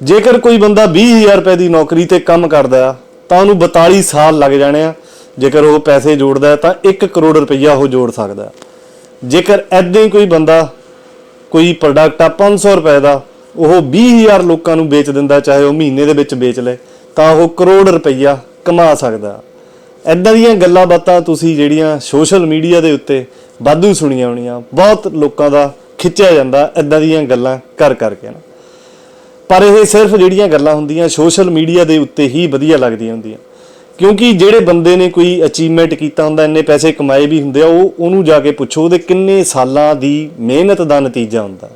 ਜੇਕਰ ਕੋਈ ਬੰਦਾ 20000 ਰੁਪਏ ਦੀ ਨੌਕਰੀ ਤੇ ਕੰਮ ਕਰਦਾ ਤਾਂ ਉਹਨੂੰ 42 ਸਾਲ ਲੱਗ ਜਾਣੇ ਆ। ਜੇਕਰ ਉਹ ਪੈਸੇ ਜੋੜਦਾ ਤਾਂ 1 ਕਰੋੜ ਰੁਪਈਆ ਉਹ ਜੋੜ ਸਕਦਾ ਜੇਕਰ ਐਦਾਂ ਹੀ ਕੋਈ ਬੰਦਾ ਕੋਈ ਪ੍ਰੋਡਕਟ ਆ 500 ਰੁਪਏ ਦਾ, ਉਹ 20000 ਲੋਕਾਂ ਨੂੰ ਵੇਚ ਦਿੰਦਾ, ਚਾਹੇ ਉਹ ਮਹੀਨੇ ਦੇ ਵਿੱਚ ਵੇਚ ਲੇ, ਤਾਂ ਉਹ ਕਰੋੜ ਰੁਪਈਆ ਕਮਾ ਸਕਦਾ ਐਦਾਂ ਦੀਆਂ ਗੱਲਾਂ ਬਾਤਾਂ ਤੁਸੀਂ ਜਿਹੜੀਆਂ ਸੋਸ਼ਲ ਮੀਡੀਆ ਦੇ ਉੱਤੇ ਵਾਧੂ ਸੁਣੀਆਂ ਹੋਣੀਆਂ, ਬਹੁਤ ਲੋਕਾਂ ਦਾ ਖਿੱਚਿਆ ਜਾਂਦਾ ਐਦਾਂ ਦੀਆਂ ਗੱਲਾਂ ਕਰ ਕਰਕੇ ਨਾ। ਪਰ ਇਹ ਸਿਰਫ ਜਿਹੜੀਆਂ ਗੱਲਾਂ ਹੁੰਦੀਆਂ, ਸੋਸ਼ਲ ਮੀਡੀਆ ਦੇ ਉੱਤੇ ਹੀ ਵਧੀਆ ਲੱਗਦੀਆਂ ਹੁੰਦੀਆਂ। ਕਿਉਂਕਿ ਜਿਹੜੇ ਬੰਦੇ ਨੇ ਕੋਈ ਅਚੀਵਮੈਂਟ ਕੀਤਾ ਹੁੰਦਾ, ਇੰਨੇ ਪੈਸੇ ਕਮਾਏ ਵੀ ਹੁੰਦੇ ਆ, ਉਹ ਉਹਨੂੰ ਜਾ ਕੇ ਪੁੱਛੋ, ਉਹਦੇ ਕਿੰਨੇ ਸਾਲਾਂ ਦੀ ਮਿਹਨਤ ਦਾ ਨਤੀਜਾ ਹੁੰਦਾ।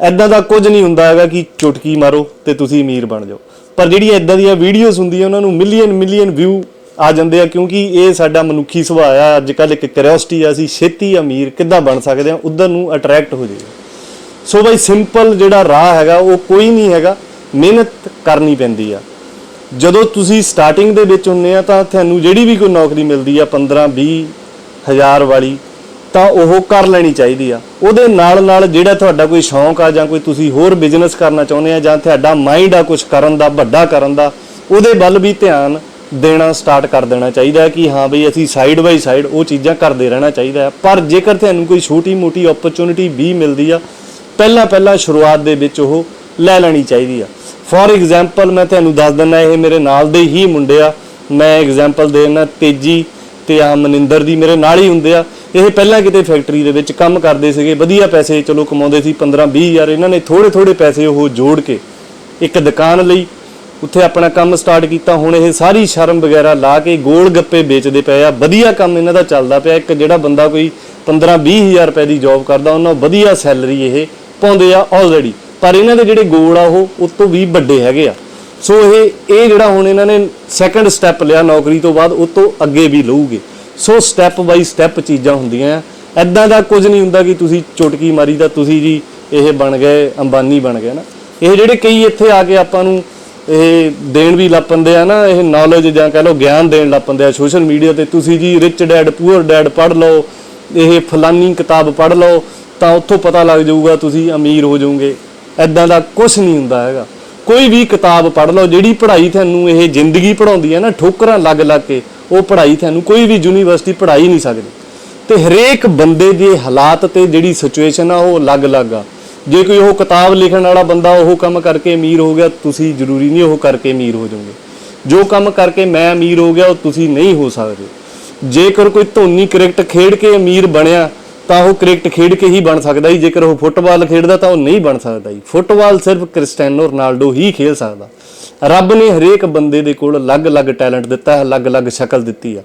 ਐਦਾਂ ਦਾ ਕੁਝ ਨਹੀਂ ਹੁੰਦਾ ਹੈਗਾ ਕਿ ਚੁਟਕੀ ਮਾਰੋ ਤੇ ਤੁਸੀਂ ਅਮੀਰ ਬਣ ਜਾਓ। ਪਰ ਜਿਹੜੀਆਂ ਐਦਾਂ ਦੀਆਂ ਵੀਡੀਓਜ਼ ਹੁੰਦੀਆਂ, ਉਹਨਾਂ ਨੂੰ ਮਿਲੀਅਨ ਮਿਲੀਅਨ ਵਿਊ ਆ ਜਾਂਦੇ ਆ, ਕਿਉਂਕਿ ਇਹ ਸਾਡਾ ਮਨੁੱਖੀ ਸੁਭਾਅ ਆ। ਅੱਜ ਕੱਲ ਇੱਕ ਕਿਉਰਿਓਸਿਟੀ ਆ, ਅਸੀਂ ਛੇਤੀ ਅਮੀਰ ਕਿੱਦਾਂ ਬਣ ਸਕਦੇ ਆ, ਉਧਰ ਨੂੰ ਅਟਰੈਕਟ ਹੋ ਜਾਈਏ। ਸੋ ਬਈ ਸਿੰਪਲ ਜਿਹੜਾ ਰਾਹ ਹੈਗਾ, ਉਹ ਕੋਈ ਨਹੀਂ ਹੈਗਾ। ਮਿਹਨਤ ਕਰਨੀ ਪੈਂਦੀ ਆ। ਜਦੋਂ ਤੁਸੀਂ ਸਟਾਰਟਿੰਗ ਦੇ ਵਿੱਚ ਹੁੰਨੇ ਆ, ਤਾਂ ਤੁਹਾਨੂੰ ਜਿਹੜੀ ਵੀ ਕੋਈ ਨੌਕਰੀ ਮਿਲਦੀ ਆ 15 20 ਹਜ਼ਾਰ ਵਾਲੀ, ਤਾਂ ਉਹ ਕਰ ਲੈਣੀ ਚਾਹੀਦੀ ਆ। ਉਹਦੇ ਨਾਲ ਨਾਲ ਜਿਹੜਾ ਤੁਹਾਡਾ ਕੋਈ ਸ਼ੌਂਕ ਆ, ਜਾਂ ਕੋਈ ਤੁਸੀਂ ਹੋਰ ਬਿਜ਼ਨਸ ਕਰਨਾ ਚਾਹੁੰਦੇ ਆ, ਜਾਂ ਤੁਹਾਡਾ ਮਾਈਂਡ ਆ ਕੁਝ ਕਰਨ ਦਾ, ਵੱਡਾ ਕਰਨ ਦਾ, ਉਹਦੇ ਵੱਲ ਵੀ ਧਿਆਨ ਦੇਣਾ ਸਟਾਰਟ ਕਰ ਦੇਣਾ ਚਾਹੀਦਾ ਹੈ ਕਿ ਹਾਂ ਬਈ ਅਸੀਂ ਸਾਈਡ ਬਾਈ ਸਾਈਡ ਉਹ ਚੀਜ਼ਾਂ ਕਰਦੇ ਰਹਿਣਾ ਚਾਹੀਦਾ ਹੈ। ਪਰ ਜੇਕਰ ਤੁਹਾਨੂੰ ਕੋਈ ਛੋਟੀ ਮੋਟੀ ਓਪਰਚੁਨਿਟੀ ਵੀ ਮਿਲਦੀ ਆ ਪਹਿਲਾਂ ਪਹਿਲਾਂ ਸ਼ੁਰੂਆਤ ਦੇ ਵਿੱਚ ਉਹ ਲੈ ਲੈਣੀ ਚਾਹੀਦੀ ਆ। ਫੋਰ ਐਗਜ਼ਾਮਪਲ ਮੈਂ ਤੁਹਾਨੂੰ ਦੱਸ ਦਿੰਦਾ, ਇਹ ਮੇਰੇ ਨਾਲ ਦੇ ਹੀ ਮੁੰਡੇ ਆ। ਮੈਂ ਐਗਜ਼ਾਮਪਲ ਦੇ ਦਿੰਦਾ, ਤੇਜੀ ਤੇ ਆ ਮਨਿੰਦਰ ਦੀ ਮੇਰੇ ਨਾਲ ਹੀ ਹੁੰਦੇ ਆ। ਇਹ ਪਹਿਲਾਂ ਕਿਤੇ ਫੈਕਟਰੀ ਦੇ ਵਿੱਚ ਕੰਮ ਕਰਦੇ ਸੀਗੇ, ਵਧੀਆ ਪੈਸੇ ਚਲੋ ਕਮਾਉਂਦੇ ਸੀ 15 20 ਹਜ਼ਾਰ, ਇਹਨਾਂ ਨੇ ਥੋੜੇ ਥੋੜੇ ਪੈਸੇ ਉਹ ਜੋੜ ਕੇ ਇੱਕ ਦੁਕਾਨ ਲਈ, ਉੱਥੇ ਆਪਣਾ ਕੰਮ ਸਟਾਰਟ ਕੀਤਾ। ਹੁਣ ਇਹ ਸਾਰੀ ਸ਼ਰਮ ਵਗੈਰਾ ਲਾ ਕੇ ਗੋਲ ਗੱਪੇ ਵੇਚਦੇ ਪਏ ਆ। ਵਧੀਆ ਕੰਮ ਇਹਨਾਂ ਦਾ ਚੱਲਦਾ ਪਿਆ। ਇੱਕ ਜਿਹੜਾ ਬੰਦਾ ਕੋਈ 15 20 ਹਜ਼ਾਰ ਰੁਪਏ ਦੀ ਜੌਬ ਕਰਦਾ, ਉਹਨਾਂ ਵਧੀਆ ਸੈਲਰੀ ਇਹ ਪਾਉਂਦੇ ਆ ਆਲਰੇਡੀ ਪਰ ਇਹਨਾਂ ਦੇ ਜਿਹੜੇ ਗੋਲ ਆ ਉਹ ਉਸ ਤੋਂ ਵੀ ਵੱਡੇ ਹੈਗੇ ਆ। ਸੋ ਇਹ ਇਹ ਜਿਹੜਾ ਹੁਣ ਇਹਨਾਂ ਨੇ ਸੈਕੰਡ ਸਟੈਪ ਲਿਆ ਨੌਕਰੀ ਤੋਂ ਬਾਅਦ, ਉਹ ਤੋਂ ਅੱਗੇ ਵੀ ਲਊਗੇ। ਸੋ ਸਟੈਪ ਬਾਈ ਸਟੈਪ ਚੀਜ਼ਾਂ ਹੁੰਦੀਆਂ ਆ। ਐਦਾਂ ਦਾ ਕੁਝ ਨਹੀਂ ਹੁੰਦਾ ਕਿ ਤੁਸੀਂ ਚੁਟਕੀ ਮਾਰੀ ਤਾਂ ਤੁਸੀਂ ਜੀ ਇਹ ਬਣ ਗਏ, ਅੰਬਾਨੀ ਬਣ ਗਏ ਨਾ। ਇਹ ਜਿਹੜੇ ਕਈ ਇੱਥੇ ਆ ਕੇ ਆਪਾਂ ਨੂੰ ਇਹ ਦੇਣ ਵੀ ਲੱਪੰਦੇ ਆ ਨਾ, ਇਹ ਨੌਲੇਜ ਜਾਂ ਕਹ ਲਓ ਗਿਆਨ ਦੇਣ ਲੱਪੰਦੇ ਆ ਸੋਸ਼ਲ ਮੀਡੀਆ ਤੇ, ਤੁਸੀਂ ਜੀ ਰਿਚ ਡੈਡ ਪੂਅਰ ਡੈਡ ਪੜ੍ਹ ਲਓ, ਇਹ ਫਲਾਨੀ ਕਿਤਾਬ ਪੜ੍ਹ ਲਓ ਤਾਂ ਉੱਥੋਂ ਪਤਾ ਲੱਗ ਜਾਊਗਾ ਤੁਸੀਂ ਅਮੀਰ ਹੋ ਜਾਓਗੇ। ਐਦਾਂ ਦਾ ਕੁਝ ਨਹੀਂ ਹੁੰਦਾ ਹੈਗਾ। ਕੋਈ ਵੀ ਕਿਤਾਬ ਪੜ੍ਹ ਲਓ, ਜਿਹੜੀ ਪੜ੍ਹਾਈ ਤੁਹਾਨੂੰ ਇਹ ਜ਼ਿੰਦਗੀ ਪੜਾਉਂਦੀ ਹੈ ਨਾ, ਠੋਕਰਾਂ ਲੱਗ ਲੱਗ ਕੇ, ਉਹ ਪੜ੍ਹਾਈ ਤੁਹਾਨੂੰ ਕੋਈ ਵੀ ਯੂਨੀਵਰਸਿਟੀ ਪੜ੍ਹਾਈ ਨਹੀਂ ਸਕਦੀ। ਤੇ ਹਰੇਕ ਬੰਦੇ ਦੇ ਹਾਲਾਤ ਤੇ ਜਿਹੜੀ ਸਿਚੁਏਸ਼ਨ ਆ, ਉਹ ਅਲੱਗ-ਅਲੱਗ ਆ। ਜੇ ਕੋਈ ਉਹ ਕਿਤਾਬ ਲਿਖਣ ਵਾਲਾ ਬੰਦਾ ਉਹ ਕੰਮ ਕਰਕੇ ਅਮੀਰ ਹੋ ਗਿਆ, ਤੁਸੀਂ ਜ਼ਰੂਰੀ ਨਹੀਂ ਉਹ ਕਰਕੇ ਅਮੀਰ ਹੋ ਜਾਓਗੇ। ਜੋ ਕੰਮ ਕਰਕੇ ਮੈਂ ਅਮੀਰ ਹੋ ਗਿਆ, ਉਹ ਤੁਸੀਂ ਨਹੀਂ ਹੋ ਸਕਦੇ। ਜੇਕਰ ਕੋਈ ਧੋਨੀ ਕ੍ਰਿਕਟ ਖੇਡ ਕੇ ਅਮੀਰ ਬਣਿਆ ਤਾਂ ਉਹ ਕ੍ਰਿਕਟ ਖੇਡ ਕੇ ਹੀ ਬਣ ਸਕਦਾ ਜੀ। ਜੇਕਰ ਉਹ ਫੁੱਟਬਾਲ ਖੇਡਦਾ ਤਾਂ ਉਹ ਨਹੀਂ ਬਣ ਸਕਦਾ ਜੀ। ਫੁੱਟਬਾਲ ਸਿਰਫ ਕ੍ਰਿਸਟੀਆਨੋ ਰੋਨਾਲਡੋ ਹੀ ਖੇਡ ਸਕਦਾ। ਰੱਬ ਨੇ ਹਰੇਕ ਬੰਦੇ ਦੇ ਕੋਲ ਅਲੱਗ-ਅਲੱਗ ਟੈਲੈਂਟ ਦਿੱਤਾ ਹੈ, ਅਲੱਗ-ਅਲੱਗ ਸ਼ਕਲ ਦਿੱਤੀ ਆ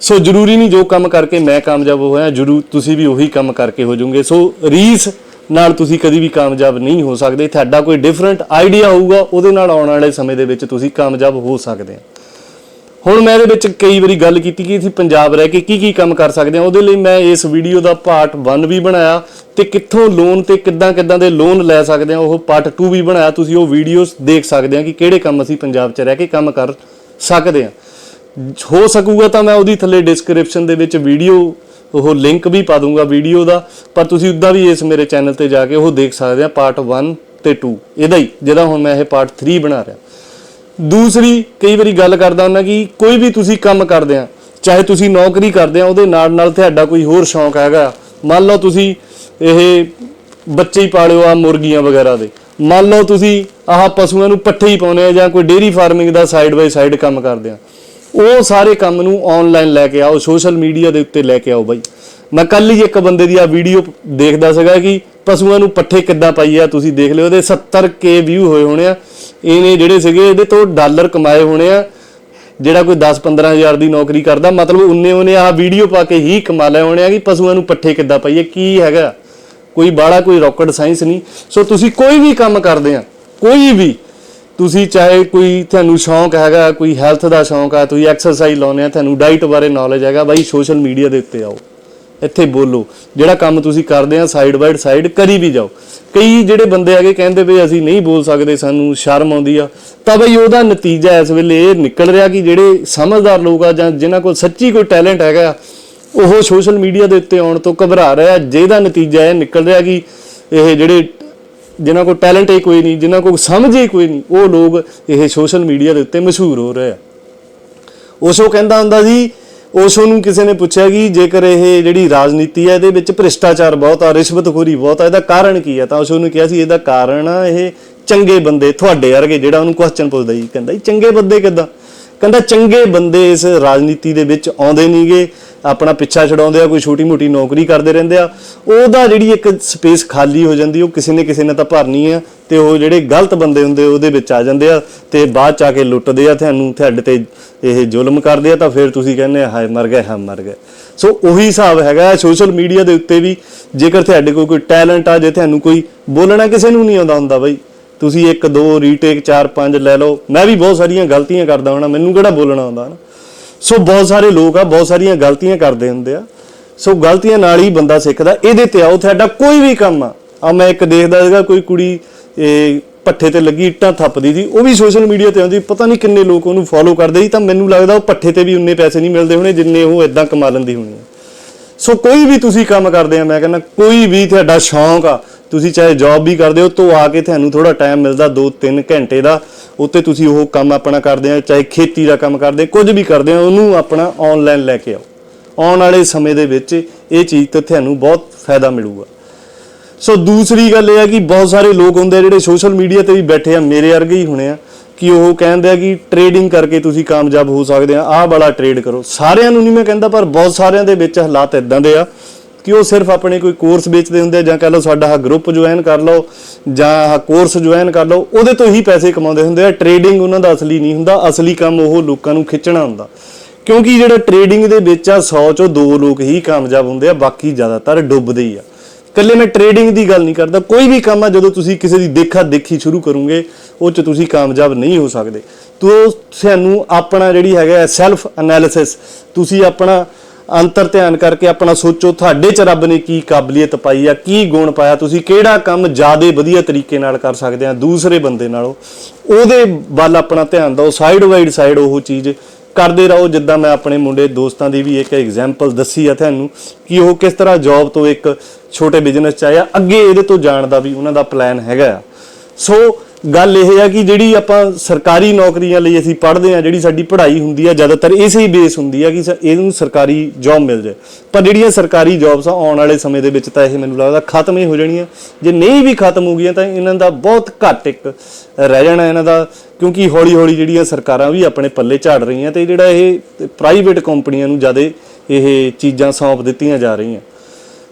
ਸੋ ਜ਼ਰੂਰੀ ਨਹੀਂ ਜੋ ਕੰਮ ਕਰਕੇ ਮੈਂ ਕਾਮਯਾਬ ਹੋਇਆ ਜਰੂਰ ਤੁਸੀਂ ਵੀ ਉਹੀ ਕੰਮ ਕਰਕੇ ਹੋ ਜਾਓਗੇ। ਸੋ ਰੀਸ ਨਾਲ ਤੁਸੀਂ ਕਦੀ ਵੀ ਕਾਮਯਾਬ ਨਹੀਂ ਹੋ ਸਕਦੇ। ਤੁਹਾਡਾ ਕੋਈ ਡਿਫਰੈਂਟ ਆਈਡੀਆ ਹੋਊਗਾ, ਉਹਦੇ ਨਾਲ ਆਉਣ ਵਾਲੇ ਸਮੇਂ ਦੇ ਵਿੱਚ ਤੁਸੀਂ ਕਾਮਯਾਬ ਹੋ ਸਕਦੇ ਆ ਹੁਣ ਮੈਂ ਇਹਦੇ ਵਿੱਚ ਕਈ ਵਾਰੀ ਗੱਲ ਕੀਤੀ ਕਿ ਅਸੀਂ ਪੰਜਾਬ ਰਹਿ ਕੇ ਕੀ ਕੀ ਕੰਮ ਕਰ ਸਕਦੇ ਹਾਂ। ਉਹਦੇ ਲਈ ਮੈਂ ਇਸ ਵੀਡੀਓ ਦਾ ਪਾਰਟ 1 ਵੀ ਬਣਾਇਆ ਤੇ ਕਿੱਥੋਂ ਲੋਨ ਤੇ ਕਿੱਦਾਂ ਕਿੱਦਾਂ ਦੇ ਲੋਨ ਲੈ ਸਕਦੇ ਹਾਂ, ਉਹ ਪਾਰਟ 2 ਵੀ ਬਣਾਇਆ। ਤੁਸੀਂ ਉਹ ਵੀਡੀਓਜ਼ ਦੇਖ ਸਕਦੇ ਹਾਂ ਕਿ ਕਿਹੜੇ ਕੰਮ ਅਸੀਂ ਪੰਜਾਬ 'ਚ ਰਹਿ ਕੇ ਕੰਮ ਕਰ ਸਕਦੇ ਹਾਂ। ਹੋ ਸਕੂਗਾ ਤਾਂ ਮੈਂ ਉਹਦੀ ਥੱਲੇ ਡਿਸਕ੍ਰਿਪਸ਼ਨ ਦੇ ਵਿੱਚ ਵੀਡੀਓ ਉਹ ਲਿੰਕ ਵੀ ਪਾ ਦੂੰਗਾ ਵੀਡੀਓ ਦਾ, ਪਰ ਤੁਸੀਂ ਉਦਾਂ ਵੀ ਇਸ ਮੇਰੇ ਚੈਨਲ ਤੇ ਜਾ ਕੇ ਉਹ ਦੇਖ ਸਕਦੇ ਆ ਪਾਰਟ 1 ਤੇ 2 ਇਹਦਾ ਹੀ, ਜਿਹਦਾ ਹੁਣ ਮੈਂ ਇਹ ਪਾਰਟ 3 ਬਣਾ ਰਿਹਾ। ਦੂਸਰੀ ਕਈ ਵਾਰੀ ਗੱਲ ਕਰਦਾ ਹੁੰਦਾ ਕਿ ਕੋਈ ਵੀ ਤੁਸੀਂ ਕੰਮ ਕਰਦੇ ਆ, ਚਾਹੇ ਤੁਸੀਂ ਨੌਕਰੀ ਕਰਦੇ ਆ, ਉਹਦੇ ਨਾਲ ਨਾਲ ਤੁਹਾਡਾ ਕੋਈ ਹੋਰ ਸ਼ੌਂਕ ਹੈਗਾ। ਮੰਨ ਲਓ ਤੁਸੀਂ ਇਹ ਬੱਚੇ ਹੀ ਪਾਲਿਓ ਆ ਮੁਰਗੀਆਂ ਵਗੈਰਾ ਦੇ। ਮੰਨ ਲਓ ਤੁਸੀਂ ਆਹ ਪਸ਼ੂਆਂ ਨੂੰ ਪੱਠੇ ਹੀ ਪਾਉਨੇ ਆ ਜਾਂ ਕੋਈ ਡੇਰੀ ਫਾਰਮਿੰਗ ਦਾ ਸਾਈਡ ਬਾਈ ਸਾਈਡ ਕੰਮ ਕਰਦੇ ਆ। ਉਹ ਸਾਰੇ ਕੰਮ ਨੂੰ ਆਨਲਾਈਨ ਲੈ ਕੇ ਆਓ, ਸੋਸ਼ਲ ਮੀਡੀਆ ਦੇ ਉੱਤੇ ਲੈ ਕੇ ਆਓ ਬਾਈ। ਮੈਂ ਕੱਲ ਹੀ ਇੱਕ ਬੰਦੇ ਦੀ ਆ ਵੀਡੀਓ ਦੇਖਦਾ ਸੀਗਾ ਕਿ ਪਸ਼ੂਆਂ ਨੂੰ ਪੱਠੇ ਕਿੱਦਾਂ ਪਾਈ ਆ, ਤੁਸੀਂ ਦੇਖ ਲਿਓ ਉਹਦੇ 70k ਵਿਊ ਹੋਏ ਹੋਣੇ ਆ। ਇਹਨੇ ਜਿਹੜੇ ਸੀਗੇ, ਇਹਦੇ ਤੋਂ ਡਾਲਰ ਕਮਾਏ ਹੋਣੇ ਆ। ਜਿਹੜਾ ਕੋਈ 10-15 ਹਜ਼ਾਰ ਦੀ ਨੌਕਰੀ ਕਰਦਾ, ਮਤਲਬ ਉਨੇ ਉਹਨੇ ਆਹ ਵੀਡੀਓ ਪਾ ਕੇ ਹੀ ਕਮਾ ਲਏ ਹੋਣੇ ਆ ਕਿ ਪਸ਼ੂਆਂ ਨੂੰ ਪੱਠੇ ਕਿੱਦਾਂ ਪਾਈਏ ਕੀ ਹੈਗਾ? ਕੋਈ ਬਾੜਾ ਕੋਈ ਰਾਕਟ ਸਾਇੰਸ ਨਹੀਂ। ਸੋ ਤੁਸੀਂ ਕੋਈ ਵੀ ਕੰਮ ਕਰਦੇ ਆ, ਕੋਈ ਵੀ, ਤੁਸੀਂ ਚਾਹੇ ਕੋਈ ਤੁਹਾਨੂੰ ਸ਼ੌਂਕ ਹੈਗਾ, ਕੋਈ ਹੈਲਥ ਦਾ ਸ਼ੌਂਕ ਆ, ਤੁਸੀਂ ਐਕਸਰਸਾਈਜ਼ ਲਾਉਨੇ ਆ, ਤੁਹਾਨੂੰ ਡਾਈਟ ਬਾਰੇ ਨੌਲੇਜ ਹੈਗਾ, ਬਾਈ ਸੋਸ਼ਲ ਮੀਡੀਆ ਦੇ ਉੱਤੇ ਆਓ। ਇੱਥੇ ਬੋਲੋ। ਜਿਹੜਾ ਕੰਮ ਤੁਸੀਂ ਕਰਦੇ ਆ ਸਾਈਡ ਬਾਈਡ ਸਾਈਡ ਕਰੀ ਵੀ ਜਾਓ। ਕਈ ਜਿਹੜੇ ਬੰਦੇ ਹੈਗੇ ਕਹਿੰਦੇ ਵੀ ਅਸੀਂ ਨਹੀਂ ਬੋਲ ਸਕਦੇ, ਸਾਨੂੰ ਸ਼ਰਮ ਆਉਂਦੀ ਆ। ਤਾਂ ਬਈ ਉਹਦਾ ਨਤੀਜਾ ਇਸ ਵੇਲੇ ਇਹ ਨਿਕਲ ਰਿਹਾ ਕਿ ਜਿਹੜੇ ਸਮਝਦਾਰ ਲੋਕ ਆ ਜਾਂ ਜਿਨ੍ਹਾਂ ਕੋਲ ਸੱਚੀ ਕੋਈ ਟੈਲੈਂਟ ਹੈਗਾ, ਉਹ ਸੋਸ਼ਲ ਮੀਡੀਆ ਦੇ ਉੱਤੇ ਆਉਣ ਤੋਂ ਘਬਰਾ ਰਿਹਾ ਜਿਹਦਾ ਨਤੀਜਾ ਇਹ ਨਿਕਲ ਰਿਹਾ ਕਿ ਇਹ ਜਿਹੜੇ ਜਿਨ੍ਹਾਂ ਕੋਲ ਟੈਲੈਂਟ ਹੀ ਕੋਈ ਨਹੀਂ, ਜਿਨ੍ਹਾਂ ਕੋਲ ਸਮਝ ਹੀ ਕੋਈ ਨਹੀਂ, ਉਹ ਲੋਕ ਇਹ ਸੋਸ਼ਲ ਮੀਡੀਆ ਦੇ ਉੱਤੇ ਮਸ਼ਹੂਰ ਹੋ ਰਹੇ ਆ। ਉਸੋ ਕਹਿੰਦਾ ਹੁੰਦਾ ਸੀ ਉਸੋ ਨੂੰ ਕਿਸੇ ਨੇ ਪੁੱਛਿਆ ਕਿ ਜੇਕਰ ਇਹ ਜਿਹੜੀ ਰਾਜਨੀਤੀ ਹੈ, ਇਹਦੇ ਵਿੱਚ ਭ੍ਰਿਸ਼ਟਾਚਾਰ ਬਹੁਤ ਆ, ਰਿਸ਼ਵਤਖੋਰੀ ਬਹੁਤ ਆ, ਇਹਦਾ ਕਾਰਨ ਕੀ ਹੈ ਤਾਂ ਉਸੋ ਨੂੰ ਕਿਹਾ ਸੀ, ਇਹਦਾ ਕਾਰਨ ਆ ਇਹ ਚੰਗੇ ਬੰਦੇ ਤੁਹਾਡੇ ਵਰਗੇ, ਜਿਹੜਾ ਉਹਨੂੰ ਕੁਐਸਚਨ ਪੁੱਛਦਾ ਜੀ ਕਹਿੰਦਾ ਜੀ, ਚੰਗੇ ਬੰਦੇ ਕਿੱਦਾਂ? ਕਹਿੰਦਾ ਚੰਗੇ ਬੰਦੇ ਇਸ ਰਾਜਨੀਤੀ ਦੇ ਵਿੱਚ ਆਉਂਦੇ ਨਹੀਂਗੇ ਆਪਣਾ ਪਿੱਛਾ ਛਡਾਉਂਦੇ ਆ, ਕੋਈ ਛੋਟੀ ਮੋਟੀ ਨੌਕਰੀ ਕਰਦੇ ਰਹਿੰਦੇ ਆ। ਉਹਦਾ ਜਿਹੜੀ ਇੱਕ ਸਪੇਸ ਖਾਲੀ ਹੋ ਜਾਂਦੀ, ਉਹ ਕਿਸੇ ਨੇ ਕਿਸੇ ਨੇ ਤਾਂ ਭਰਨੀ ਆ ਤੇ ਉਹ ਜਿਹੜੇ ਗਲਤ ਬੰਦੇ ਹੁੰਦੇ, ਉਹਦੇ ਵਿੱਚ ਆ ਜਾਂਦੇ ਆ ਤੇ ਬਾਅਦ ਚ ਆ ਕੇ ਲੁੱਟਦੇ ਆ, ਤੁਹਾਨੂੰ ਤੁਹਾਡੇ ਤੇ ਇਹ ਜ਼ੁਲਮ ਕਰਦੇ ਆ, ਤਾਂ ਫਿਰ ਤੁਸੀਂ ਕਹਿੰਦੇ ਹਾਏ, ਮਰ ਗਏ ਹਾਂ ਮਰ ਗਏ। ਸੋ ਉਹੀ ਹਿਸਾਬ ਹੈਗਾ, ਸੋਸ਼ਲ ਮੀਡੀਆ ਦੇ ਉੱਤੇ ਵੀ ਜੇਕਰ ਤੁਹਾਡੇ ਕੋਲ ਕੋਈ ਟੈਲੈਂਟ ਆ, ਜੇ ਤੁਹਾਨੂੰ ਕੋਈ ਬੋਲਣਾ ਕਿਸੇ ਨੂੰ ਨਹੀਂ ਆਉਂਦਾ ਹੁੰਦਾ ਬਈ, ਤੁਸੀਂ ਇੱਕ, ਦੋ ਰੀਟੇਕ ਚਾਰ, ਪੰਜ ਲੈ ਲਓ। ਮੈਂ ਵੀ ਬਹੁਤ ਸਾਰੀਆਂ ਗਲਤੀਆਂ ਕਰਦਾ ਹਾਂ ਮੈਨੂੰ ਕਿਹੜਾ ਬੋਲਣਾ ਆਉਂਦਾ ਨਾ ਸੋ ਬਹੁਤ ਸਾਰੇ ਲੋਕ ਆ, ਬਹੁਤ ਸਾਰੀਆਂ ਗਲਤੀਆਂ ਕਰਦੇ ਹੁੰਦੇ ਆ। ਸੋ ਗਲਤੀਆਂ ਨਾਲ ਹੀ ਬੰਦਾ ਸਿੱਖਦਾ, ਇਹਦੇ ਤੇ ਆਓ, ਤੁਹਾਡਾ ਕੋਈ ਵੀ ਕੰਮ ਆ। ਆ ਮੈਂ ਇੱਕ ਦੇਖਦਾ ਸੀਗਾ, ਕੋਈ ਕੁੜੀ, ਇਹ ਪੱਠੇ ਤੇ ਲੱਗੀ, ਇੱਟਾਂ ਥੱਪਦੀ ਸੀ, ਉਹ ਵੀ ਸੋਸ਼ਲ ਮੀਡੀਆ ਤੇ ਆਉਂਦੀ, ਪਤਾ ਨਹੀਂ ਕਿੰਨੇ ਲੋਕ ਉਹਨੂੰ ਫੋਲੋ ਕਰਦੇ ਸੀ, ਤਾਂ ਮੈਨੂੰ ਲੱਗਦਾ ਉਹ ਪੱਠੇ ਤੇ ਵੀ ਉਨੇ ਪੈਸੇ ਨਹੀਂ ਮਿਲਦੇ ਹੋਣੇ ਜਿੰਨੇ ਉਹ ਇਦਾਂ ਕਮਾ ਲੈਂਦੀ ਹੋਣੀ ਆ। ਸੋ ਕੋਈ ਵੀ ਤੁਸੀਂ ਕੰਮ ਕਰਦੇ ਆ, ਮੈਂ ਕਹਿੰਦਾ, ਕੋਈ ਵੀ ਤੁਹਾਡਾ ਸ਼ੌਂਕ ਆ, ਤੁਸੀਂ ਚਾਹੇ ਜੌਬ ਵੀ ਕਰਦੇ ਹੋ, ਤੋਂ ਆ ਕੇ ਤੁਹਾਨੂੰ ਥੋੜਾ ਟਾਈਮ ਮਿਲਦਾ 2-3 ਘੰਟੇ ਦਾ। ਉੱਤੇ ਤੁਸੀਂ ਉਹ ਕੰਮ ਆਪਣਾ ਕਰਦੇ ਆ, ਚਾਹੇ ਖੇਤੀ ਦਾ ਕੰਮ ਕਰਦੇ, ਕੁਝ ਵੀ ਕਰਦੇ ਆ, ਉਹਨੂੰ ਆਪਣਾ ਆਨਲਾਈਨ ਲੈ ਕੇ ਆਓ। ਆਉਣ ਵਾਲੇ ਸਮੇਂ ਦੇ ਵਿੱਚ ਇਹ ਚੀਜ਼ ਤੋਂ ਤੁਹਾਨੂੰ ਬਹੁਤ ਫਾਇਦਾ ਮਿਲੂਗਾ। ਸੋ ਦੂਸਰੀ ਗੱਲ ਇਹ ਹੈ ਕਿ ਬਹੁਤ ਸਾਰੇ ਲੋਕ ਹੁੰਦੇ ਆ ਜਿਹੜੇ ਸੋਸ਼ਲ ਮੀਡੀਆ ਤੇ ਵੀ ਬੈਠੇ ਆ, ਮੇਰੇ ਵਰਗੇ ਹੀ ਹੋਣੇ ਆ, ਕਿ ਉਹ ਕਹਿੰਦੇ ਆ ਕਿ ਟ੍ਰੇਡਿੰਗ ਕਰਕੇ ਤੁਸੀਂ ਕਾਮਯਾਬ ਹੋ ਸਕਦੇ ਆ, ਆਹ ਵਾਲਾ ਟ੍ਰੇਡ ਕਰੋ। ਸਾਰਿਆਂ ਨੂੰ ਨਹੀਂ ਮੈਂ ਕਹਿੰਦਾ, ਪਰ ਬਹੁਤ ਸਾਰਿਆਂ ਦੇ ਵਿੱਚ ਹਾਲਾਤ ਇਦਾਂ ਦੇ ਆ ਕਿ ਉਹ ਸਿਰਫ ਆਪਣੇ ਕੋਈ ਕੋਰਸ ਵੇਚਦੇ ਹੁੰਦੇ ਆ ਜਾਂ ਕਹ ਲਓ ਸਾਡਾ ਆਹ ਗਰੁੱਪ ਜੁਆਇਨ ਕਰ ਲਓ ਜਾਂ ਆਹ ਕੋਰਸ ਜੁਆਇਨ ਕਰ ਲਓ, ਉਹਦੇ ਤੋਂ ਹੀ ਪੈਸੇ ਕਮਾਉਂਦੇ ਹੁੰਦੇ ਆ। ਟ੍ਰੇਡਿੰਗ ਉਹਨਾਂ ਦਾ ਅਸਲੀ ਨਹੀਂ ਹੁੰਦਾ, ਅਸਲੀ ਕੰਮ ਉਹ ਲੋਕਾਂ ਨੂੰ ਖਿੱਚਣਾ ਹੁੰਦਾ। ਕਿਉਂਕਿ ਜਿਹੜਾ ਟ੍ਰੇਡਿੰਗ ਦੇ ਵਿੱਚ ਆ 100 ਚੋਂ 2 ਲੋਕ ਹੀ ਕਾਮਯਾਬ ਹੁੰਦੇ ਆ, ਬਾਕੀ ਜ਼ਿਆਦਾਤਰ ਡੁੱਬਦੇ ਹੀ ਆ। ਕੱਲੇ ਮੈਂ ਟ੍ਰੇਡਿੰਗ ਦੀ ਗੱਲ ਨਹੀਂ ਕਰਦਾ, ਕੋਈ ਵੀ ਕੰਮ ਆ, ਜਦੋਂ ਤੁਸੀਂ ਕਿਸੇ ਦੀ ਦੇਖਾ ਦੇਖੀ ਸ਼ੁਰੂ ਕਰੋਗੇ, ਉਹ ਚ ਤੁਸੀਂ ਕਾਮਯਾਬ ਨਹੀਂ ਹੋ ਸਕਦੇ। ਤੋ, ਸਾਨੂੰ ਆਪਣਾ ਜਿਹੜੀ ਹੈਗਾ ਸੈਲਫ ਐਨਾਲਿਸਿਸ ਤੁਸੀਂ ਆਪਣਾ ਅੰਤਰ ਧਿਆਨ ਕਰਕੇ ਆਪਣਾ ਸੋਚੋ, ਤੁਹਾਡੇ ਚ ਰੱਬ ਨੇ ਕੀ ਕਾਬਲੀਅਤ ਪਾਈ ਆ, ਕੀ ਗੁਣ ਪਾਇਆ, ਤੁਸੀਂ ਕਿਹੜਾ ਕੰਮ ਜ਼ਿਆਦਾ ਵਧੀਆ ਤਰੀਕੇ ਨਾਲ ਕਰ ਸਕਦੇ ਆ ਦੂਸਰੇ ਬੰਦੇ ਨਾਲੋਂ। ਉਹਦੇ ਵੱਲ ਆਪਣਾ ਧਿਆਨ ਦਿਓ ਸਾਈਡ ਵਾਈਡ ਸਾਈਡ ਉਹ ਚੀਜ਼ ਕਰਦੇ ਰਹੋ, ਜਿੱਦਾਂ ਮੈਂ ਆਪਣੇ ਮੁੰਡੇ ਦੋਸਤਾਂ ਦੀ ਵੀ ਇੱਕ ਐਗਜ਼ਾਮਪਲ ਦੱਸੀ ਆ ਤੁਹਾਨੂੰ ਕਿ ਉਹ ਕਿਸ ਤਰ੍ਹਾਂ ਜੌਬ ਤੋਂ ਇੱਕ ਛੋਟੇ ਬਿਜ਼ਨਸ ਚ ਆਇਆ, ਅੱਗੇ ਇਹਦੇ ਤੋਂ ਜਾਣ ਦਾ ਵੀ ਉਹਨਾਂ ਦਾ ਪਲਾਨ ਹੈਗਾ ਆ। ਸੋ ਗੱਲ ਇਹ ਆ ਕਿ ਜਿਹੜੀ ਆਪਾਂ ਸਰਕਾਰੀ ਨੌਕਰੀਆਂ ਲਈ ਅਸੀਂ ਪੜ੍ਹਦੇ ਆ ਜਿਹੜੀ ਸਾਡੀ ਪੜ੍ਹਾਈ ਹੁੰਦੀ ਆ, ਜ਼ਿਆਦਾਤਰ ਇਸੇ ਹੀ ਬੇਸ ਹੁੰਦੀ ਆ ਕਿ ਸ- ਇਹਨੂੰ ਸਰਕਾਰੀ ਜੌਬ ਮਿਲ ਜਾਏ। ਪਰ ਜਿਹੜੀਆਂ ਸਰਕਾਰੀ ਜੌਬਸ ਆ, ਆਉਣ ਵਾਲੇ ਸਮੇਂ ਦੇ ਵਿੱਚ ਤਾਂ ਇਹ ਮੈਨੂੰ ਲੱਗਦਾ ਖਤਮ ਹੀ ਹੋ ਜਾਣੀਆਂ। ਜੇ ਨਹੀਂ ਵੀ ਖਤਮ ਹੋ ਗਈਆਂ ਤਾਂ ਇਹਨਾਂ ਦਾ ਬਹੁਤ ਘੱਟ ਇੱਕ ਰਹਿ ਜਾਣਾ ਇਹਨਾਂ ਦਾ, ਕਿਉਂਕਿ ਹੌਲੀ ਹੌਲੀ ਜਿਹੜੀਆਂ ਸਰਕਾਰਾਂ ਵੀ ਆਪਣੇ ਪੱਲੇ ਝਾੜ ਰਹੀਆਂ ਤੇ ਜਿਹੜਾ ਇਹ ਪ੍ਰਾਈਵੇਟ ਕੰਪਨੀਆਂ ਨੂੰ ਜ਼ਿਆਦਾ ਇਹ ਚੀਜ਼ਾਂ ਸੌਂਪ ਦਿੱਤੀਆਂ ਜਾ ਰਹੀਆਂ।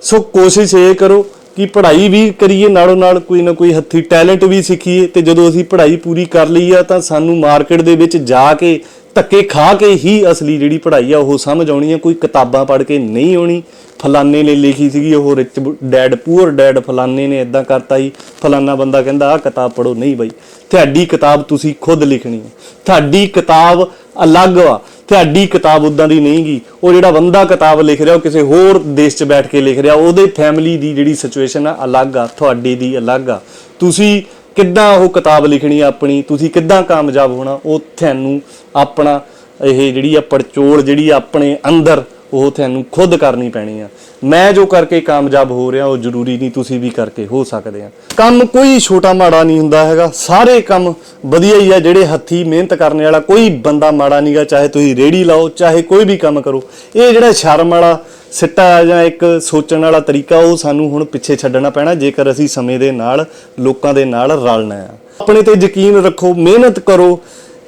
ਸੋ ਕੋਸ਼ਿਸ਼ ਇਹ ਕਰੋ ਕਿ ਪੜ੍ਹਾਈ ਵੀ ਕਰੀਏ, ਨਾਲੋਂ ਨਾਲ ਕੋਈ ਨਾ ਕੋਈ ਹੱਥੀ ਟੈਲੈਂਟ ਵੀ ਸਿੱਖੀਏ ਤੇ ਜਦੋਂ ਅਸੀਂ ਪੜ੍ਹਾਈ ਪੂਰੀ ਕਰ ਲਈ ਆ ਤਾਂ ਸਾਨੂੰ ਮਾਰਕੀਟ ਦੇ ਵਿੱਚ ਜਾ ਕੇ, ਧੱਕੇ ਖਾ ਕੇ ਹੀ ਅਸਲੀ ਜਿਹੜੀ ਪੜ੍ਹਾਈ ਆ ਉਹ ਸਮਝ ਆਉਣੀ ਆ। ਕੋਈ ਕਿਤਾਬਾਂ ਪੜ੍ਹ ਕੇ ਨਹੀਂ ਆਉਣੀ। ਫਲਾਨੇ ਨੇ ਲਿਖੀ ਸੀਗੀ, ਉਹ ਰਿਚ ਡੈਡ ਪੂਅਰ ਡੈਡ ਫਲਾਨੇ ਨੇ ਇਦਾਂ ਕਰਤਾ ਹੀ ਫਲਾਨਾ ਬੰਦਾ ਕਹਿੰਦਾ, ਆਹ ਕਿਤਾਬ ਪੜ੍ਹੋ। ਨਹੀਂ ਬਾਈ, ਤੁਹਾਡੀ ਕਿਤਾਬ ਤੁਸੀਂ ਖੁਦ ਲਿਖਣੀ ਹੈ ਤੁਹਾਡੀ ਕਿਤਾਬ ਅਲੱਗ ਵਾ। ਤੁਹਾਡੀ ਕਿਤਾਬ ਉਦਾਂ ਦੀ ਨਹੀਂਗੀ ਉਹ ਜਿਹੜਾ ਬੰਦਾ ਕਿਤਾਬ ਲਿਖ ਰਿਹਾ, ਉਹ ਕਿਸੇ ਹੋਰ ਦੇਸ਼ 'ਚ ਬੈਠ ਕੇ ਲਿਖ ਰਿਹਾ, ਉਹਦੇ ਫੈਮਿਲੀ ਦੀ ਜਿਹੜੀ ਸਿਚੁਏਸ਼ਨ ਆ, ਅਲੱਗ ਆ, ਤੁਹਾਡੀ ਦੀ ਅਲੱਗ ਆ। ਤੁਸੀਂ ਕਿੱਦਾਂ ਉਹ ਕਿਤਾਬ ਲਿਖਣੀ ਆਪਣੀ? ਤੁਸੀਂ ਕਿੱਦਾਂ ਕਾਮਯਾਬ ਹੋਣਾ? ਉਹ ਤੁਹਾਨੂੰ ਆਪਣਾ ਇਹ ਜਿਹੜੀ ਆ ਪੜਚੋਲ ਜਿਹੜੀ ਆ ਆਪਣੇ ਅੰਦਰ ਉਹ ਤੁਹਾਨੂੰ ਖੁਦ ਕਰਨੀ ਪੈਣੀ ਆ। ਮੈਂ ਜੋ ਕਰਕੇ ਕਾਮਯਾਬ ਹੋ ਰਿਹਾ, ਉਹ ਜ਼ਰੂਰੀ ਨਹੀਂ, ਤੁਸੀਂ ਵੀ ਕਰਕੇ ਹੋ ਸਕਦੇ ਆ। ਕੰਮ ਕੋਈ ਛੋਟਾ ਮਾੜਾ ਨਹੀਂ ਹੁੰਦਾ ਹੈਗਾ। ਸਾਰੇ ਕੰਮ ਵਧੀਆ ਹੀ ਆ, ਜਿਹੜੇ ਹੱਥੀ ਮਿਹਨਤ ਕਰਨ ਵਾਲਾ ਕੋਈ ਬੰਦਾ ਮਾੜਾ ਨਹੀਂਗਾ ਚਾਹੇ ਤੁਸੀਂ ਰੇੜੀ ਲਾਓ, ਚਾਹੇ ਕੋਈ ਵੀ ਕੰਮ ਕਰੋ। ਇਹ ਜਿਹੜਾ ਸ਼ਰਮ ਵਾਲਾ, ਸਿੱਟਾ ਜਾਂ ਇੱਕ ਸੋਚਣ ਵਾਲਾ ਤਰੀਕਾ, ਉਹ ਸਾਨੂੰ ਹੁਣ ਪਿੱਛੇ ਛੱਡਣਾ ਪੈਣਾ, ਜੇਕਰ ਅਸੀਂ ਸਮੇਂ ਦੇ ਨਾਲ, ਲੋਕਾਂ ਦੇ ਨਾਲ ਰਲਣਾ ਆ। ਆਪਣੇ ਤੇ ਯਕੀਨ ਰੱਖੋ, ਮਿਹਨਤ ਕਰੋ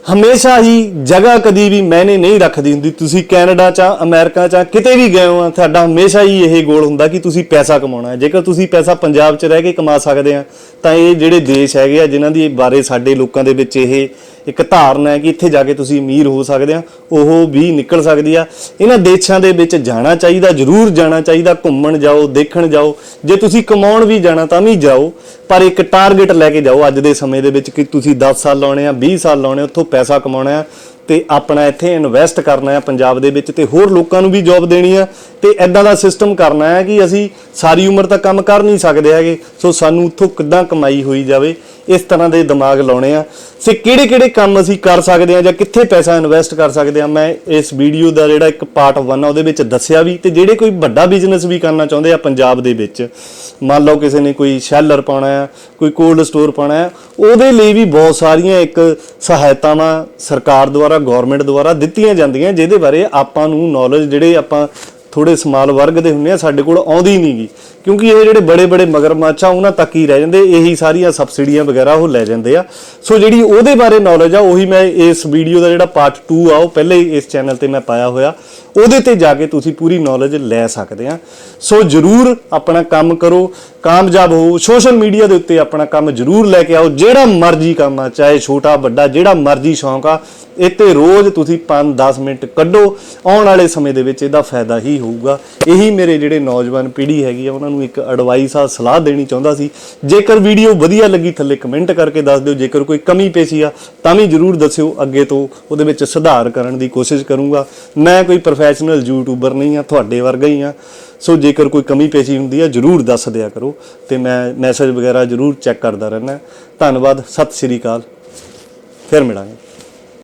ਹਮੇਸ਼ਾ ਹੀ ਜਗ੍ਹਾ ਕਦੀ ਵੀ ਮੈਨੇ ਨਹੀਂ ਰੱਖਦੀ ਹੁੰਦੀ। ਤੁਸੀਂ ਕੈਨੇਡਾ ਚ, ਅਮਰੀਕਾ ਚ, ਕਿਤੇ ਵੀ ਗਏ ਹੋ ਤੁਹਾਡਾ ਹਮੇਸ਼ਾ ਹੀ ਇਹ ਗੋਲ ਹੁੰਦਾ ਕਿ ਤੁਸੀਂ ਪੈਸਾ ਕਮਾਉਣਾ ਹੈ। ਜੇਕਰ ਤੁਸੀਂ ਪੈਸਾ ਪੰਜਾਬ ਚ ਰਹਿ ਕੇ ਕਮਾ ਸਕਦੇ ਆ, ਤਾਂ ਇਹ ਜਿਹੜੇ ਦੇਸ਼ ਹੈਗੇ ਆ, ਜਿਨ੍ਹਾਂ ਦੀ ਬਾਰੇ ਸਾਡੇ ਲੋਕਾਂ ਦੇ ਵਿੱਚ ਇਹ ਇੱਕ ਧਾਰਨਾ ਹੈ ਕਿ ਇੱਥੇ ਜਾ ਕੇ ਤੁਸੀਂ ਅਮੀਰ ਹੋ ਸਕਦੇ ਆ, ਉਹ ਵੀ ਨਿਕਲ ਸਕਦੀ ਆ। ਇਹਨਾਂ ਦੇਸ਼ਾਂ ਦੇ ਵਿੱਚ ਜਾਣਾ ਚਾਹੀਦਾ, ਜ਼ਰੂਰ ਜਾਣਾ ਚਾਹੀਦਾ, ਘੁੰਮਣ ਜਾਓ, ਦੇਖਣ ਜਾਓ। ਜੇ ਤੁਸੀਂ ਕਮਾਉਣ ਵੀ ਜਾਣਾ ਤਾਂ ਵੀ ਜਾਓ, ਪਰ ਇੱਕ ਟਾਰਗੇਟ ਲੈ ਕੇ ਜਾਓ ਅੱਜ ਦੇ ਸਮੇਂ ਦੇ ਵਿੱਚ ਕਿ ਤੁਸੀਂ 10 ਸਾਲ ਲਾਉਣੇ ਆ 20 ਸਾਲ ਲਾਉਣੇ ਉੱਥੋਂ ਪੈਸਾ ਕਮਾਉਣਾ ਆ। ਤੇ ਆਪਣਾ ਇੱਥੇ ਇਨਵੈਸਟ ਕਰਨਾ ਹੈ ਪੰਜਾਬ ਦੇ ਵਿੱਚ ਤੇ ਹੋਰ ਲੋਕਾਂ ਨੂੰ ਵੀ ਜੌਬ ਦੇਣੀ ਆ ਤੇ ਐਦਾਂ ਦਾ ਸਿਸਟਮ ਕਰਨਾ ਹੈ ਕਿ ਅਸੀਂ ਸਾਰੀ ਉਮਰ ਤੱਕ ਕੰਮ ਕਰ ਨਹੀਂ ਸਕਦੇ ਹੈਗੇ। ਸੋ ਸਾਨੂੰ ਉੱਥੋਂ ਕਿੱਦਾਂ ਕਮਾਈ ਹੋਈ ਜਾਵੇ, ਇਸ ਤਰ੍ਹਾਂ ਦੇ ਦਿਮਾਗ ਲਾਉਣੇ ਆ। ਸੇ ਕਿਹੜੇ ਕਿਹੜੇ ਕੰਮ ਅਸੀਂ ਕਰ ਸਕਦੇ ਆ ਜਾਂ ਕਿੱਥੇ ਪੈਸਾ ਇਨਵੈਸਟ ਕਰ ਸਕਦੇ ਆ ਮੈਂ ਇਸ ਵੀਡੀਓ ਦਾ ਜਿਹੜਾ ਇੱਕ ਪਾਰਟ 1 ਆ, ਉਹਦੇ ਵਿੱਚ ਦੱਸਿਆ ਵੀ, ਤੇ ਜਿਹੜੇ ਕੋਈ ਵੱਡਾ ਬਿਜ਼ਨਸ ਵੀ ਕਰਨਾ ਚਾਹੁੰਦੇ ਆ ਪੰਜਾਬ ਦੇ ਵਿੱਚ, ਮੰਨ ਲਓ ਕਿਸੇ ਨੇ ਕੋਈ ਸ਼ੈਲਰ ਪਾਉਣਾ ਆ ਕੋਈ ਕੋਲਡ ਸਟੋਰ ਪਾਉਣਾ ਆ ਉਹਦੇ ਲਈ ਵੀ ਬਹੁਤ ਸਾਰੀਆਂ ਇੱਕ ਸਹਾਇਤਾਵਾਂ ਸਰਕਾਰ ਦੁਆਰਾ ਗਵਰਨਮੈਂਟ ਦੁਆਰਾ ਦਿੱਤੀਆਂ ਜਾਂਦੀਆਂ, ਜਿਹਦੇ ਬਾਰੇ ਆਪਾਂ ਨੂੰ ਨੌਲੇਜ ਜਿਹੜੇ ਆਪਾਂ ਥੋੜੇ ਸਮਾਲ ਵਰਗ ਦੇ ਹੁੰਦੇ ਆ, ਸਾਡੇ ਕੋਲ ਆਉਂਦੀ ਨਹੀਂਗੀ ਕਿਉਂਕਿ ਇਹ ਜਿਹੜੇ ਬੜੇ ਬੜੇ ਮਗਰਮੱਛ ਆ, ਉਹਨਾਂ ਤੱਕ ਹੀ ਰਹਿ ਜਾਂਦੇ, ਇਹੀ ਸਾਰੀਆਂ ਸਬਸਿਡੀਆਂ ਵਗੈਰਾ ਉਹ ਲੈ ਜਾਂਦੇ ਆ। ਸੋ ਜਿਹੜੀ ਉਹਦੇ ਬਾਰੇ ਨੌਲੇਜ ਆ, ਉਹੀ ਮੈਂ ਇਸ ਵੀਡੀਓ ਦਾ ਜਿਹੜਾ ਪਾਰਟ 2 ਆ, ਉਹ ਪਹਿਲੇ ਹੀ ਇਸ ਚੈਨਲ ਤੇ ਮੈਂ ਪਾਇਆ ਹੋਇਆ। ਉਹਦੇ ਤੇ ਜਾ ਕੇ ਤੁਸੀਂ ਪੂਰੀ ਨੌਲੇਜ ਲੈ ਸਕਦੇ ਆ। ਸੋ ਜਰੂਰ ਆਪਣਾ ਕੰਮ ਕਰੋ, ਕਾਮਯਾਬ ਹੋ ਸੋਸ਼ਲ ਮੀਡੀਆ ਦੇ ਉੱਤੇ ਆਪਣਾ ਕੰਮ ਜਰੂਰ ਲੈ ਕੇ ਆਓ। ਜਿਹੜਾ ਮਰਜ਼ੀ ਕੰਮ ਆ, ਚਾਹੇ ਛੋਟਾ, ਵੱਡਾ, ਜਿਹੜਾ ਮਰਜ਼ੀ ਸ਼ੌਂਕ ਆ, ਇੱਥੇ ਰੋਜ਼ ਤੁਸੀਂ 5-10 ਮਿੰਟ ਕੱਢੋ। ਆਉਣ ਵਾਲੇ ਸਮੇਂ ਦੇ ਵਿੱਚ ਇਹਦਾ ਫਾਇਦਾ ਹੀ ਹੋਊਗਾ। ਇਹੀ ਮੇਰੇ ਜਿਹੜੇ ਨੌਜਵਾਨ ਪੀੜ੍ਹੀ ਹੈਗੀ ਆ, ਉਹਨਾਂ ਉਹਨਾਂ ਨੂੰ ਇੱਕ ਐਡਵਾਈਸ ਆ, ਸਲਾਹ ਦੇਣੀ ਚਾਹੁੰਦਾ ਸੀ। ਜੇਕਰ ਵੀਡੀਓ ਵਧੀਆ ਲੱਗੀ, ਥੱਲੇ ਕਮੈਂਟ ਕਰਕੇ ਦੱਸ ਦਿਓ। ਜੇਕਰ ਕੋਈ ਕਮੀ ਪੇਸ਼ੀ ਆ, ਤਾਂ ਵੀ ਜਰੂਰ ਦੱਸਿਓ। ਅੱਗੇ ਤੋਂ ਉਹਦੇ ਵਿੱਚ ਸੁਧਾਰ ਕਰਨ ਦੀ ਕੋਸ਼ਿਸ਼ ਕਰੂੰਗਾ। ਮੈਂ ਕੋਈ ਪ੍ਰੋਫੈਸ਼ਨਲ ਯੂਟਿਊਬਰ ਨਹੀਂ ਆ, ਤੁਹਾਡੇ ਵਰਗਾ ਹੀ ਆ। ਸੋ ਜੇਕਰ ਕੋਈ ਕਮੀ ਪੇਸ਼ੀ ਹੁੰਦੀ ਆ, ਜਰੂਰ ਦੱਸ ਦਿਆ ਕਰੋ ਤੇ ਮੈਂ ਮੈਸੇਜ ਵਗੈਰਾ ਜਰੂਰ ਚੈੱਕ ਕਰਦਾ ਰਹਿਣਾ ਧੰਨਵਾਦ, ਸਤਿ ਸ਼੍ਰੀ ਅਕਾਲ। ਫਿਰ ਮਿਲਾਂਗੇ।